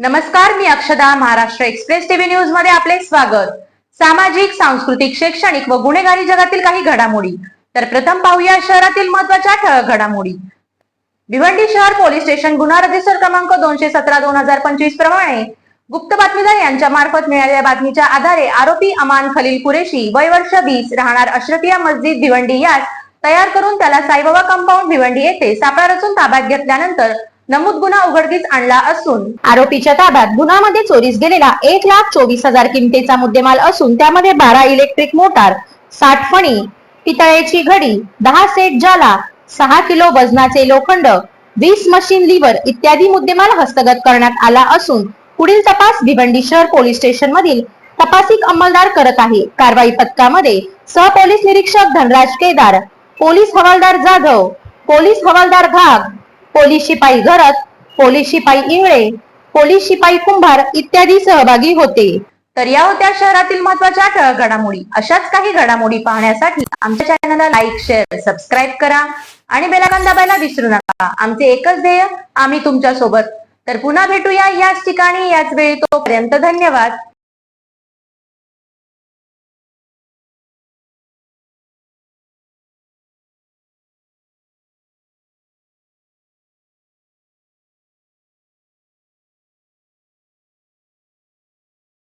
नमस्कार मी अक्षदा Maharashtra express TV न्यूजमध्ये आपले स्वागत. सामाजिक सांस्कृतिक शैक्षणिक व गुन्हेगारी जगातील काही घडामोडी. तर प्रथम पाहूया शहरातील महत्त्वाच्या ठळक घडामोडी. भिवंडी शहर पोलीस स्टेशन गुन्हा रजिस्टर क्रमांक दोनशे सतरा दोन हजार पंचवीस प्रमाणे गुप्त बातमीदार यांच्या मार्फत मिळालेल्या बातमीच्या आधारे आरोपी अमान खलील कुरेशी वय वर्ष वीस राहणार अश्रतिया मस्जिद भिवंडी यास तयार करून त्याला साईबाबा कंपाऊंड भिवंडी येथे सापळा रचून ताब्यात घेतल्यानंतर नमूद गुन्हा उघडकीस आणला असून आरोपीच्या ताब्यात गुन्ह्यामध्ये चोरीस गेलेला एक लाख चोवीस हजार किमतीचा मुद्देमाल असून त्यामध्ये बारा इलेक्ट्रिक मोटार साठ फणी पितळेची घडी दहा सेट जाला सहा किलो वजनाचे लोखंड वीस मशीन लिव्हर इत्यादी मुद्देमाल हस्तगत करण्यात आला असून पुढील तपास भिवंडी शहर पोलीस स्टेशन मधील तपासिक अंमलदार करत आहे. कारवाई पथकामध्ये सहपोलीस निरीक्षक धनराज केदार पोलीस हवालदार जाधव पोलीस हवालदार घाग पोलीस शिपाई घरत पोलीस शिपाई इंगळे पोलीस शिपाई कुंभार इत्यादी सहभागी होते. तर या होत्या शहरातील महत्त्वाच्या घडामोडी. अशाच काही घडामोडी पाहण्यासाठी आमच्या चॅनलला लाईक शेअर सबस्क्राईब करा आणि बेलाकन दाबायला विसरू नका. आमचे एकच ध्येय आम्ही तुमच्यासोबत तर पुन्हा भेटूया याच ठिकाणी याच वेळी तोपर्यंत धन्यवाद.